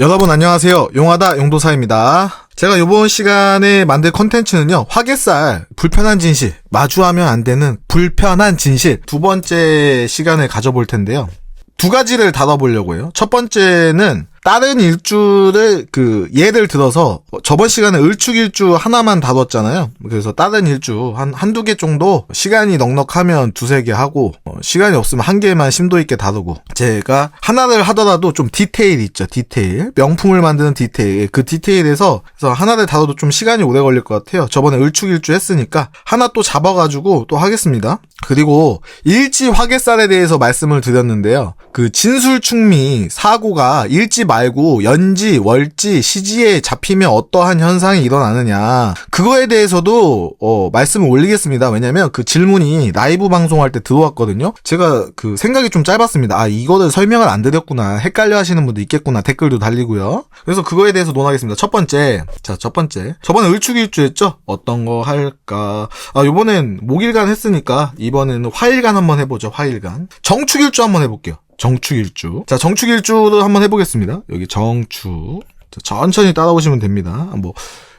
여러분 안녕하세요. 용하다 용도사입니다. 제가 이번 시간에 만들 컨텐츠는요. 화개살 불편한 진실 마주하면 안 되는 불편한 진실 두 번째 시간을 가져볼 텐데요. 두 가지를 다뤄보려고 해요. 첫 번째는 다른 일주를 그 예를 들어서 저번 시간에 을축일주 하나만 다뤘잖아요. 그래서 다른 일주 한 한두 개 정도 시간이 넉넉하면 두세 개 하고 어, 시간이 없으면 한 개만 심도 있게 다루고 제가 하나를 하더라도 좀 디테일 있죠. 디테일. 명품을 만드는 디테일. 그 디테일에서 그래서 하나를 다뤄도 좀 시간이 오래 걸릴 것 같아요. 저번에 을축일주 했으니까 하나 또 잡아 가지고 또 하겠습니다. 그리고 일지 화개살에 대해서 말씀을 드렸는데요. 그 진술충미 사고가 일지 말고 연지, 월지, 시지에 잡히면 어떠한 현상이 일어나느냐. 그거에 대해서도 어, 말씀을 올리겠습니다. 왜냐면 그 질문이 라이브 방송할 때 들어왔거든요. 제가 그 생각이 좀 짧았습니다. 아, 이거를 설명을 안 드렸구나. 헷갈려 하시는 분도 있겠구나. 댓글도 달리고요. 그래서 그거에 대해서 논하겠습니다. 첫 번째. 자, 첫 번째. 저번에 을축일주 했죠? 어떤 거 할까? 아, 요번엔 목일간 했으니까 이번에는 화일간 한번 해보죠. 화일간. 정축일주 한번 해볼게요. 정축일주. 자, 정축일주를 한번 해보겠습니다. 여기 정축. 자, 천천히 따라오시면 됩니다. 뭐,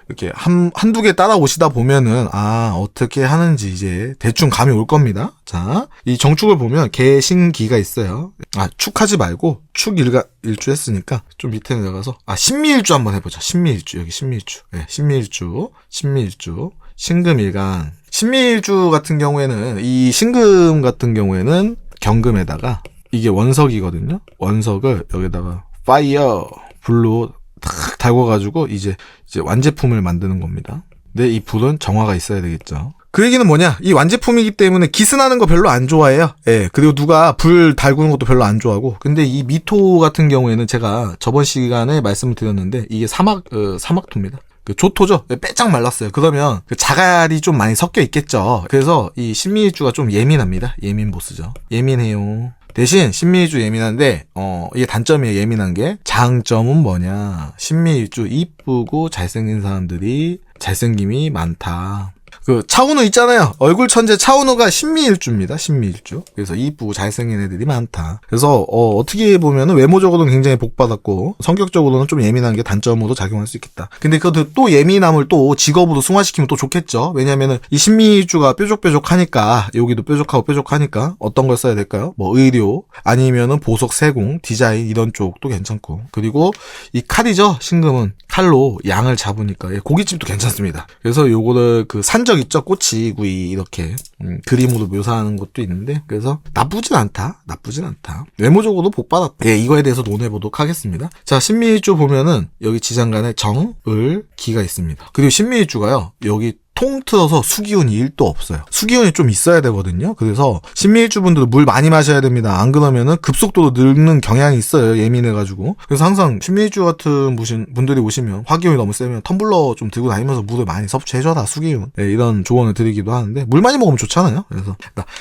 이렇게 한, 한두 개 따라오시다 보면은, 아, 어떻게 하는지 이제 대충 감이 올 겁니다. 자, 이 정축을 보면 개신기가 있어요. 아, 축하지 말고, 축일가, 일주 했으니까, 좀 밑에 내려가서, 아, 신미일주 한번 해보자. 신미일주. 여기 신미일주. 네, 신미일주. 신미일주. 신금일간. 신미일주 같은 경우에는, 이 신금 같은 경우에는, 경금에다가, 이게 원석이거든요. 원석을 여기다가 파이어 불로 탁 달궈가지고 이제 이제 완제품을 만드는 겁니다. 근데 이 불은 정화가 있어야 되겠죠. 그 얘기는 뭐냐? 이 완제품이기 때문에 기스나는 거 별로 안 좋아해요. 예. 그리고 누가 불 달구는 것도 별로 안 좋아하고. 근데 이 미토 같은 경우에는 제가 저번 시간에 말씀을 드렸는데 이게 사막 어, 사막토입니다. 그 조토죠. 빼짝 말랐어요. 그러면 그 자갈이 좀 많이 섞여 있겠죠. 그래서 이 신미일주가 좀 예민합니다. 예민 보스죠. 예민해요. 대신 신미일주 예민한데 어 이게 단점이에요 예민한 게. 장점은 뭐냐. 신미일주 이쁘고 잘생긴 사람들이 잘생김이 많다 그 차은우 있잖아요. 얼굴 천재 차은우가 신미일주입니다. 신미일주. 그래서 이쁘고 잘생긴 애들이 많다. 그래서 어, 어떻게 보면은 외모적으로는 굉장히 복받았고 성격적으로는 좀 예민한 게 단점으로 작용할 수 있겠다. 근데 그또 예민함을 또 직업으로 승화시키면 또 좋겠죠. 왜냐면은 이 신미일주가 뾰족뾰족하니까 여기도 뾰족하고 뾰족하니까 어떤 걸 써야 될까요? 뭐 의료 아니면은 보석 세공 디자인 이런 쪽도 괜찮고 그리고 이 칼이죠. 신금은 칼로 양을 잡으니까 예, 고깃집도 괜찮습니다. 그래서 요거를 그 산적 있죠? 꼬치구이 이렇게. 음, 그림으로 묘사하는 것도 있는데 그래서 나쁘진 않다. 나쁘진 않다. 외모적으로 복받았다. 예 이거에 대해서 논해보도록 하겠습니다. 자 신미일주 보면은 여기 지장간에 정, 을, 기가 있습니다. 그리고 신미일주가요 여기 통틀어서 수기운이 1도 없어요. 수기운이 좀 있어야 되거든요. 그래서 신미일주분들은 물 많이 마셔야 됩니다. 안 그러면은 급속도로 늙는 경향이 있어요. 예민해가지고. 그래서 항상 신미일주 같은 분들이 오시면 화기운이 너무 세면 텀블러 좀 들고 다니면서 물을 많이 섭취해줘라 수기운. 네, 이런 조언을 드리기도 하는데 물 많이 먹으면 좋잖아요. 그래서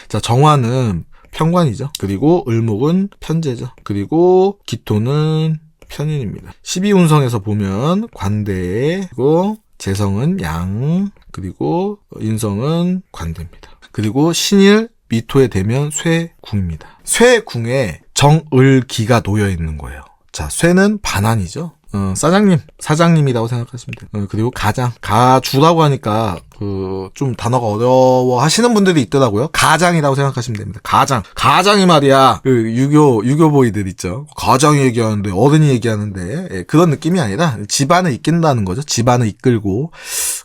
자 정화는 편관이죠. 그리고 을목은 편제죠. 그리고 기토는 편인입니다. 12운성에서 보면 관대 그리고 재성은 양, 그리고 인성은 관대입니다. 그리고 신일 미토에 되면 쇠궁입니다. 쇠궁에 정을기가 놓여 있는 거예요. 자, 쇠는 반환이죠. 어, 사장님, 사장님이라고 생각하시면 돼요. 어, 그리고 가장, 가주라고 하니까, 그, 좀 단어가 어려워 하시는 분들이 있더라고요. 가장이라고 생각하시면 됩니다. 가장. 가장이 말이야. 그, 유교, 유교보이들 있죠. 가장이 얘기하는데, 어른이 얘기하는데, 예, 그런 느낌이 아니라, 집안을 이끈다는 거죠. 집안을 이끌고,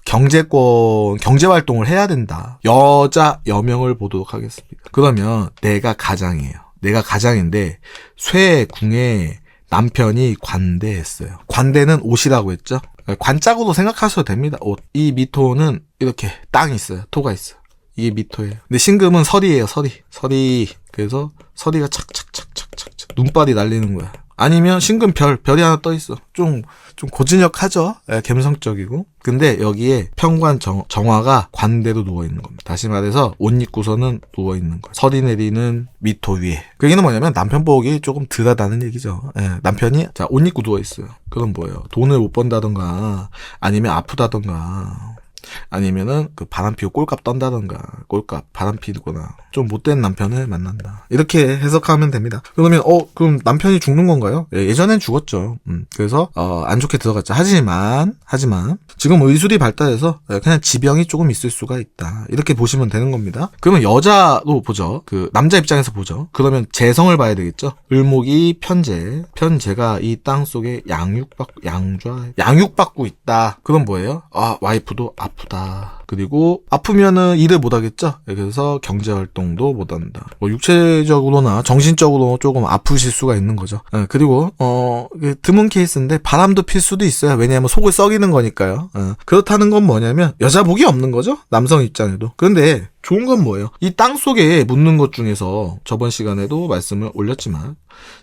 경제권, 경제 활동을 해야 된다. 여자, 여명을 보도록 하겠습니다. 그러면, 내가 가장이에요. 내가 가장인데, 쇠 궁에, 남편이 관대했어요. 관대는 옷이라고 했죠. 관짝으로 생각하셔도 됩니다. 옷. 이 미토는 이렇게 땅이 있어요. 토가 있어요. 이게 미토예요. 근데 신금은 설이에요. 설이. 설이. 그래서 설이가 착착착착착 눈발이 날리는 거야. 아니면 신금 별, 별이 하나 떠 있어. 좀, 좀 고즈넉하죠? 예, 감성적이고. 근데 여기에 평관 정, 정화가 관대로 누워 있는 겁니다. 다시 말해서 옷 입고서는 누워 있는 거예요. 서리 내리는 미토 위에. 그 얘기는 뭐냐면 남편 보기 조금 덜하다는 얘기죠. 예, 남편이, 자, 옷 입고 누워 있어요. 그럼 뭐예요? 돈을 못 번다던가, 아니면 아프다던가, 아니면은 그 바람 피고 꼴값 떤다던가 꼴값 바람 피거나 좀 못된 남편을 만난다. 이렇게 해석하면 됩니다. 그러면 어 그럼 남편이 죽는 건가요? 예, 예전엔 죽었죠. 음, 그래서 어, 안 좋게 들어갔죠. 하지만 하지만 지금 의술이 발달해서 예, 그냥 지병이 조금 있을 수가 있다. 이렇게 보시면 되는 겁니다. 그러면 여자로 보죠. 그 남자 입장에서 보죠. 그러면 재성을 봐야 되겠죠. 을목이 편재. 편재가 이 땅 속에 양육받 양좌 양육받고 있다. 그건 뭐예요? 아 와이프도 아 프다. 그리고 아프면은 일을 못 하겠죠? 예, 그래서 경제 활동도 못 한다. 뭐 육체적으로나 정신적으로 조금 아프실 수가 있는 거죠. 예, 그리고 어 드문 케이스인데 바람도 필 수도 있어요. 왜냐하면 속을 썩이는 거니까요. 예, 그렇다는 건 뭐냐면 여자 복이 없는 거죠? 남성 입장에도. 그런데 좋은 건 뭐예요? 이 땅 속에 묻는 것 중에서 저번 시간에도 말씀을 올렸지만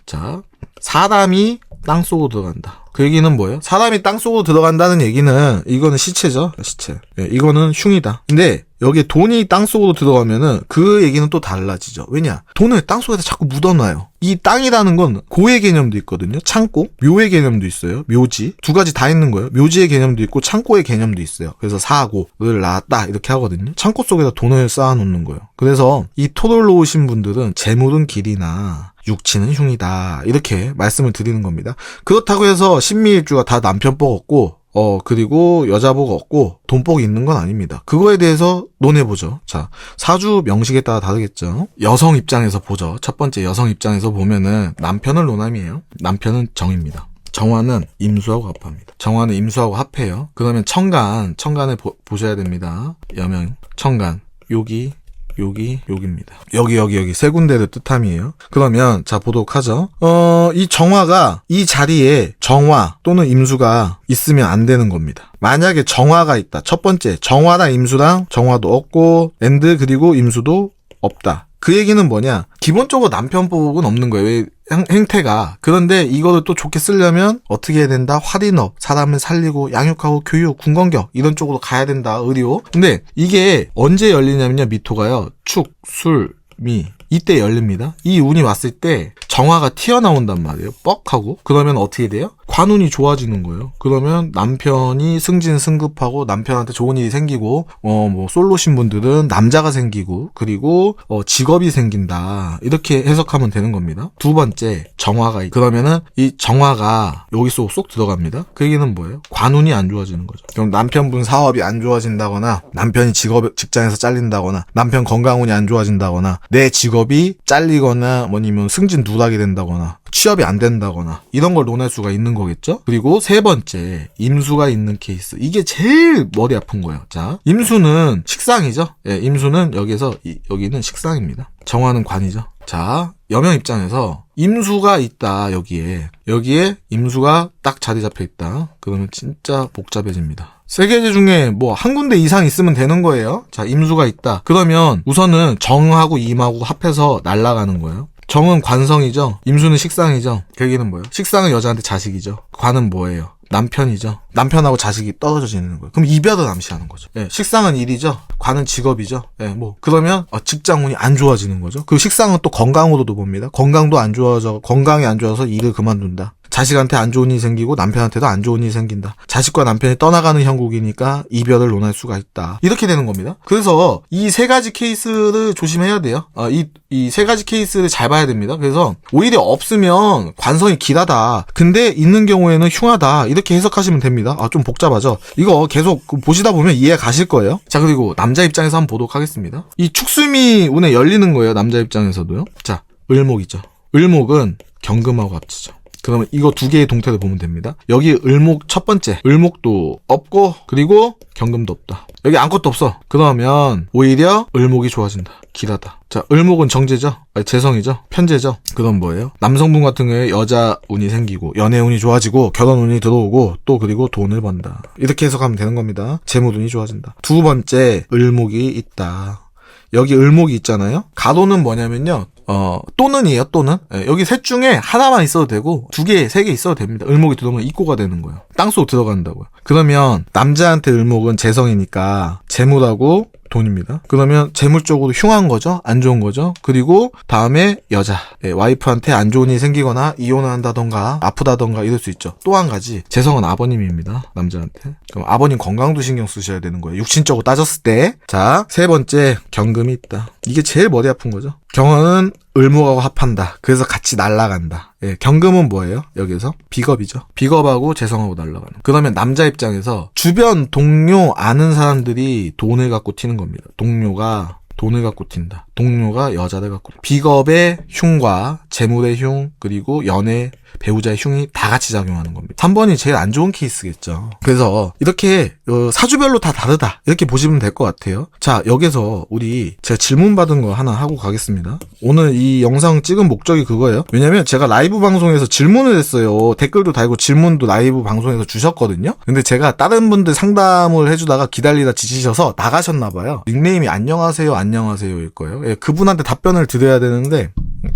자 사람이 땅 속으로 들어간다. 그 얘기는 뭐예요? 사람이 땅 속으로 들어간다는 얘기는 이거는 시체죠. 시체. 예, 이거는 흉이다. 근데 여기에 돈이 땅 속으로 들어가면은 그 얘기는 또 달라지죠. 왜냐? 돈을 땅 속에다 자꾸 묻어놔요. 이 땅이라는 건 고의 개념도 있거든요. 창고, 묘의 개념도 있어요. 묘지 두 가지 다 있는 거예요. 묘지의 개념도 있고 창고의 개념도 있어요. 그래서 사고를 낳았다 이렇게 하거든요. 창고 속에다 돈을 쌓아놓는 거예요. 그래서 이 토를 놓으신 분들은 재물은 길이나 육치는 흉이다 이렇게 말씀을 드리는 겁니다. 그렇다고 해서 신미일주가 다 남편 복 없고 어 그리고 여자 복 없고 돈 복이 있는 건 아닙니다. 그거에 대해서 논해보죠. 자 사주 명식에 따라 다르겠죠. 여성 입장에서 보죠. 첫 번째 여성 입장에서 보면은 남편을 논함이에요. 남편은 정입니다. 정화는 임수하고 합합니다. 정화는 임수하고 합해요. 그러면 청간, 청간을 보, 보셔야 됩니다. 여명, 청간, 여기, 여기, 여기입니다. 여기, 여기, 여기 세 군데를 뜻함이에요. 그러면 자 보도록 하죠. 어, 이 정화가 이 자리에 정화 또는 임수가 있으면 안 되는 겁니다. 만약에 정화가 있다. 첫 번째 정화랑 임수랑 정화도 없고 엔드 그리고 임수도 없다. 그 얘기는 뭐냐? 기본적으로 남편 복은 없는 거예요. 왜 행, 행태가. 그런데 이거를 또 좋게 쓰려면 어떻게 해야 된다? 활인업, 사람을 살리고 양육하고 교육, 군건격 이런 쪽으로 가야 된다. 의료. 근데 이게 언제 열리냐면요. 미토가요. 축, 술, 미 이때 열립니다. 이 운이 왔을 때 정화가 튀어나온단 말이에요. 뻑 하고. 그러면 어떻게 돼요? 관운이 좋아지는 거예요. 그러면 남편이 승진 승급하고 남편한테 좋은 일이 생기고 어 뭐 솔로신 분들은 남자가 생기고 그리고 어 직업이 생긴다. 이렇게 해석하면 되는 겁니다. 두 번째 정화가 있- 그러면은 이 정화가 여기 속쏙 들어갑니다. 그 얘기는 뭐예요? 관운이 안 좋아지는 거죠. 그럼 남편분 사업이 안 좋아진다거나 남편이 직업 직장에서 잘린다거나 남편 건강운이 안 좋아진다거나 내 직업이 잘리거나 뭐니면 승진 누락이 된다거나 취업이 안 된다거나 이런 걸 논할 수가 있는 거겠죠? 그리고 세 번째 임수가 있는 케이스 이게 제일 머리 아픈 거예요. 자 임수는 식상이죠. 예, 임수는 여기서 이- 여기는 식상입니다. 정화는 관이죠. 자 여명 입장에서 임수가 있다 여기에 여기에 임수가 딱 자리 잡혀 있다. 그러면 진짜 복잡해집니다. 세 개제 중에 뭐 한 군데 이상 있으면 되는 거예요. 자, 임수가 있다. 그러면 우선은 정하고 임하고 합해서 날아가는 거예요. 정은 관성이죠. 임수는 식상이죠. 그 얘기는 뭐예요? 식상은 여자한테 자식이죠. 관은 뭐예요? 남편이죠. 남편하고 자식이 떨어져 지내는 거예요. 그럼 이별을 암시하는 거죠. 예, 식상은 일이죠. 관은 직업이죠. 예, 뭐 그러면 어, 직장운이 안 좋아지는 거죠. 그리고 식상은 또 건강으로도 봅니다. 건강도 안 좋아져 건강이 안 좋아서 일을 그만둔다. 자식한테 안 좋은 일이 생기고 남편한테도 안 좋은 일이 생긴다. 자식과 남편이 떠나가는 형국이니까 이별을 논할 수가 있다. 이렇게 되는 겁니다. 그래서 이 세 가지 케이스를 조심해야 돼요. 어, 이, 이 세 가지 케이스를 잘 봐야 됩니다. 그래서 오히려 없으면 관성이 길하다. 근데 있는 경우에는 흉하다. 이렇게 해석하시면 됩니다. 아, 좀 복잡하죠? 이거 계속 보시다 보면 이해 가실 거예요. 자, 그리고 남자 입장에서 한번 보도록 하겠습니다. 이 축수미 운에 열리는 거예요. 남자 입장에서도요. 자, 을목이죠. 을목은 경금하고 합치죠. 그러면 이거 두 개의 동태를 보면 됩니다. 여기 을목 첫 번째 을목도 없고 그리고 경금도 없다. 여기 아무것도 없어. 그러면 오히려 을목이 좋아진다. 길하다. 자, 을목은 정제죠? 아니, 재성이죠? 편제죠? 그건 뭐예요? 남성분 같은 경우에 여자 운이 생기고 연애 운이 좋아지고 결혼 운이 들어오고 또 그리고 돈을 번다. 이렇게 해석하면 되는 겁니다. 재물 운이 좋아진다. 두 번째 을목이 있다. 여기 을목이 있잖아요. 가도는 뭐냐면요. 어, 또는이에요, 또는. 예, 여기 셋 중에 하나만 있어도 되고, 두 개, 세 개 있어도 됩니다. 을목이 들어오면 입고가 되는 거예요. 땅속 들어간다고요. 그러면, 남자한테 을목은 재성이니까, 재물하고 돈입니다. 그러면 재물적으로 흉한 거죠. 안 좋은 거죠. 그리고 다음에 여자. 예, 와이프한테 안 좋은 일이 생기거나 이혼을 한다던가 아프다던가 이럴 수 있죠. 또 한 가지. 재성은 아버님입니다. 남자한테. 그럼 아버님 건강도 신경 쓰셔야 되는 거예요. 육신적으로 따졌을 때. 자, 세 번째 경금이 있다. 이게 제일 머리 아픈 거죠. 경은 을목하고 합한다. 그래서 같이 날아간다. 예, 경금은 뭐예요? 여기서 비겁이죠. 비겁하고 재성하고 날아가는. 그러면 남자 입장에서 주변 동료 아는 사람들이 돈을 갖고 튀는 겁니다. 동료가 돈을 갖고 튄다. 동료가 여자를 갖고 비겁의 흉과 재물의 흉 그리고 연애 배우자의 흉이 다 같이 작용하는 겁니다. 3번이 제일 안 좋은 케이스겠죠. 그래서 이렇게 어, 사주별로 다 다르다 이렇게 보시면 될 것 같아요. 자 여기서 우리 제가 질문 받은 거 하나 하고 가겠습니다. 오늘 이 영상 찍은 목적이 그거예요. 왜냐면 제가 라이브 방송에서 질문을 했어요. 댓글도 달고 질문도 라이브 방송에서 주셨거든요. 근데 제가 다른 분들 상담을 해주다가 기다리다 지치셔서 나가셨나 봐요. 닉네임이 안녕하세요 안녕하세요일 거예요. 예, 그분한테 답변을 드려야 되는데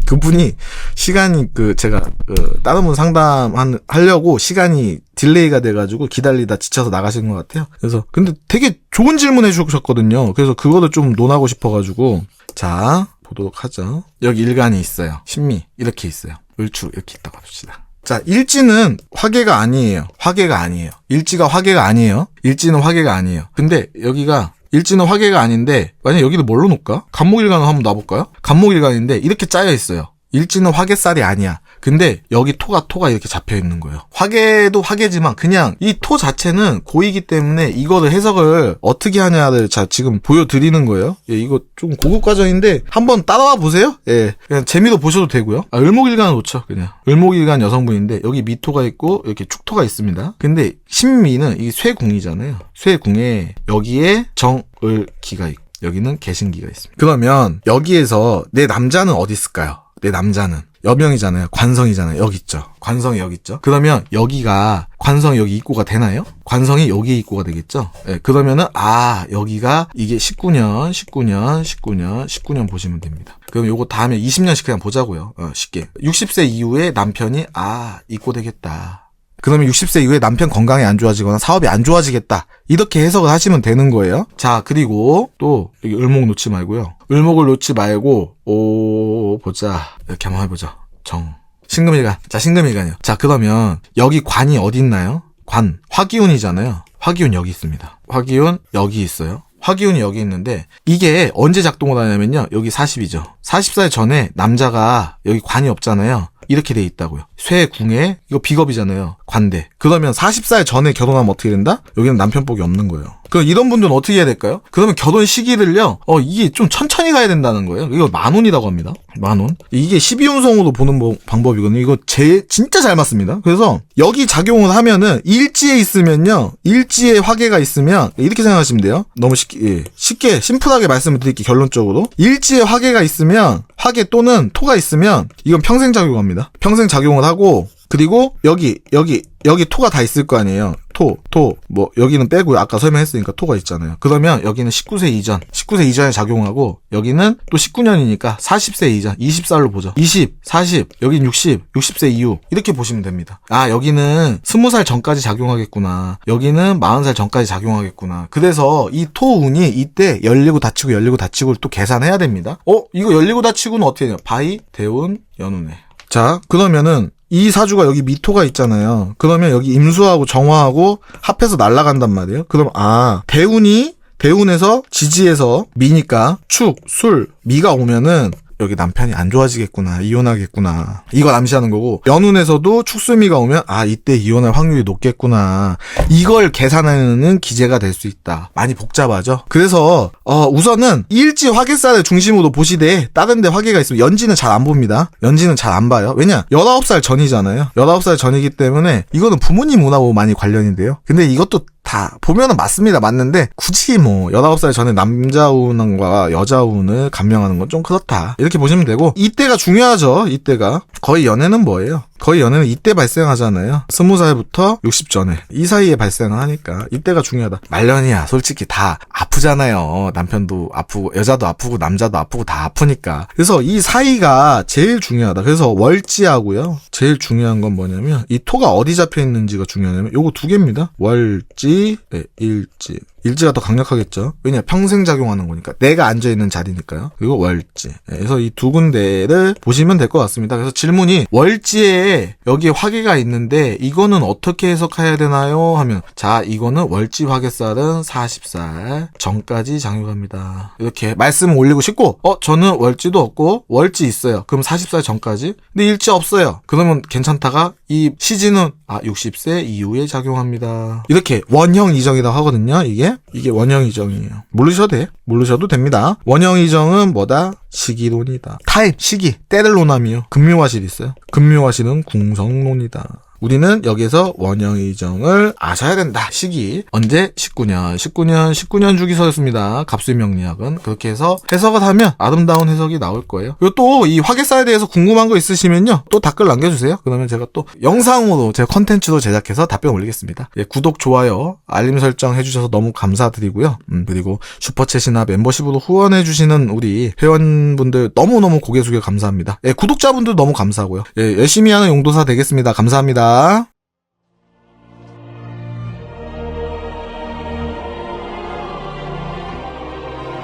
그분이 시간이 그 제가 그 다른 분 상담 한 하려고 시간이 딜레이가 돼가지고 기다리다 지쳐서 나가신 것 같아요. 그래서 근데 되게 좋은 질문 해주셨거든요. 그래서 그거를 좀 논하고 싶어가지고 자 보도록 하죠. 여기 일간이 있어요. 신미 이렇게 있어요. 을추 이렇게 있다고 합시다. 자, 일지는 화계가 아니에요. 화계가 아니에요. 일지가 화계가 아니에요. 일지는 화계가 아니에요. 근데 여기가 일지는 화계가 아닌데 만약 여기를 뭘로 놓을까? 간목일간을 한번 놔볼까요? 간목일간인데 이렇게 짜여 있어요. 일지는 화계살이 아니야. 근데 여기 토가 토가 이렇게 잡혀 있는 거예요. 화계도 화계지만 그냥 이 토 자체는 고이기 때문에 이거를 해석을 어떻게 하냐를 자 지금 보여드리는 거예요. 예, 이거 좀 고급 과정인데 한번 따라와 보세요. 예, 그냥 재미로 보셔도 되고요. 아, 을목일간 놓죠, 그냥. 을목일간 여성분인데 여기 미토가 있고 이렇게 축토가 있습니다. 근데 신미는 이 쇠궁이잖아요. 쇠궁에 여기에 정을 기가 있고 여기는 개신기가 있습니다. 그러면 여기에서 내 남자는 어디 있을까요? 내 남자는 여명이잖아요. 관성이잖아요. 여기 있죠. 관성이 여기 있죠. 그러면 여기가 관성이 여기 입고가 되나요? 관성이 여기에 입고가 되겠죠. 예, 그러면은 아 여기가 이게 19년, 19년, 19년, 19년 보시면 됩니다. 그럼 요거 다음에 20년씩 그냥 보자고요. 어, 쉽게 60세 이후에 남편이 아 입고 되겠다. 그러면 60세 이후에 남편 건강이 안 좋아지거나 사업이 안 좋아지겠다. 이렇게 해석을 하시면 되는 거예요. 자, 그리고 또 여기 을목 놓지 말고요. 을목을 놓지 말고 오 보자. 이렇게 한번 해보죠. 정. 신금일간. 자, 신금일간이요. 자, 그러면 여기 관이 어디 있나요? 관. 화기운이잖아요. 화기운 여기 있습니다. 화기운 여기 있어요. 화기운이 여기 있는데 이게 언제 작동을 하냐면요. 여기 40이죠. 40살 전에 남자가 여기 관이 없잖아요. 이렇게 돼 있다고요. 쇠궁에 이거 비겁이잖아요. 관대. 그러면 40살 전에 결혼하면 어떻게 된다? 여기는 남편복이 없는 거예요. 그럼 이런 분들은 어떻게 해야 될까요? 그러면 결혼 시기를요. 어 이게 좀 천천히 가야 된다는 거예요. 이거 만 원이라고 합니다. 만 원. 이게 12운성으로 보는 뭐- 방법이거든요. 이거 제 진짜 잘 맞습니다. 그래서 여기 작용을 하면은 일지에 있으면요. 일지에 화계가 있으면 이렇게 생각하시면 돼요. 너무 쉽게 예. 쉽게 심플하게 말씀을 드릴게요. 결론적으로. 일지에 화계가 있으면 화계 또는 토가 있으면 이건 평생 작용합니다. 평생 작용을 하고 그리고 여기 여기 여기 토가 다 있을 거 아니에요. 토, 토, 뭐 여기는 빼고요. 아까 설명했으니까 토가 있잖아요. 그러면 여기는 19세 이전, 19세 이전에 작용하고 여기는 또 19년이니까 40세 이전, 20살로 보죠. 20, 40, 여긴 60, 60세 이후 이렇게 보시면 됩니다. 아 여기는 20살 전까지 작용하겠구나. 여기는 40살 전까지 작용하겠구나. 그래서 이 토운이 이때 열리고 닫히고 열리고 닫히고를 또 계산해야 됩니다. 어 이거 열리고 닫히고는 어떻게 해요? 바이, 대운, 연운에. 자 그러면은 이 사주가 여기 미토가 있잖아요. 그러면 여기 임수하고 정화하고 합해서 날아간단 말이에요. 그럼 아 대운이 대운에서 지지에서 미니까 축, 술, 미가 오면은 여기 남편이 안 좋아지겠구나 이혼하겠구나. 이걸 암시하는 거고 연운에서도 축수미가 오면 아 이때 이혼할 확률이 높겠구나. 이걸 계산하는 기재가 될 수 있다. 많이 복잡하죠? 그래서 어 우선은 일지 화계살을 중심으로 보시되 다른 데 화계가 있으면 연지는 잘 안 봅니다. 연지는 잘 안 봐요. 왜냐? 19살 전이잖아요. 19살 전이기 때문에 이거는 부모님 운하고 많이 관련이 돼요. 근데 이것도 다 보면은 맞습니다. 맞는데 굳이 뭐 19살 전에 남자 운과 여자 운을 감명하는 건 좀 그렇다. 이렇게 보시면 되고 이때가 중요하죠. 이때가 거의 연애는 뭐예요? 거의 연애는 이때 발생하잖아요. 20살부터 60 전에 이 사이에 발생을 하니까 이때가 중요하다. 말년이야. 솔직히 다 아프잖아요. 남편도 아프고 여자도 아프고 남자도 아프고 다 아프니까. 그래서 이 사이가 제일 중요하다. 그래서 월지하고요. 제일 중요한 건 뭐냐면 이 토가 어디 잡혀 있는지가 중요하냐면 요거 두 개입니다. 월지, 네, 일지. 일지가 더 강력하겠죠. 왜냐 평생 작용하는 거니까 내가 앉아 있는 자리니까요. 그리고 월지. 예, 그래서 이 두 군데를 보시면 될 것 같습니다. 그래서 질문이 월지에 여기에 화계가 있는데 이거는 어떻게 해석해야 되나요? 하면 자 이거는 월지 화계살은 40살 전까지 장유갑니다. 이렇게 말씀 올리고 싶고 어 저는 월지도 없고 월지 있어요. 그럼 40살 전까지? 근데 일지 없어요. 그러면 괜찮다가 이 시지는 아 60세 이후에 작용합니다. 이렇게 원형 이정이라고 하거든요. 이게 이게 원형 이정이에요. 모르셔도 돼. 모르셔도 됩니다. 원형 이정은 뭐다? 시기론이다. 타임, 시기, 때를 논함이요. 금묘화실 있어요. 금묘화실은 궁성론이다. 우리는 여기서 원형 이정을 아셔야 된다. 시기. 언제? 19년. 19년, 19년 주기서였습니다. 갑수의 명리학은. 그렇게 해서 해석을 하면 아름다운 해석이 나올 거예요. 그리고 또 이 화계사에 대해서 궁금한 거 있으시면요. 또 댓글 남겨주세요. 그러면 제가 또 영상으로 제 컨텐츠도 제작해서 답변 올리겠습니다. 예, 구독, 좋아요, 알림 설정 해주셔서 너무 감사드리고요. 음, 그리고 슈퍼챗이나 멤버십으로 후원해주시는 우리 회원분들 너무 너무 고개 숙여 감사합니다. 예, 구독자분들 너무 감사하고요. 예, 열심히 하는 용도사 되겠습니다. 감사합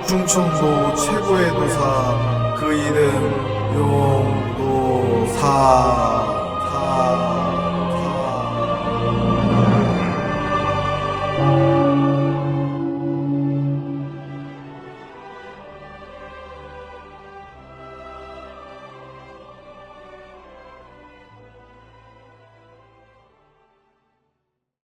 충청도 최고의 도사 그 이름 용도사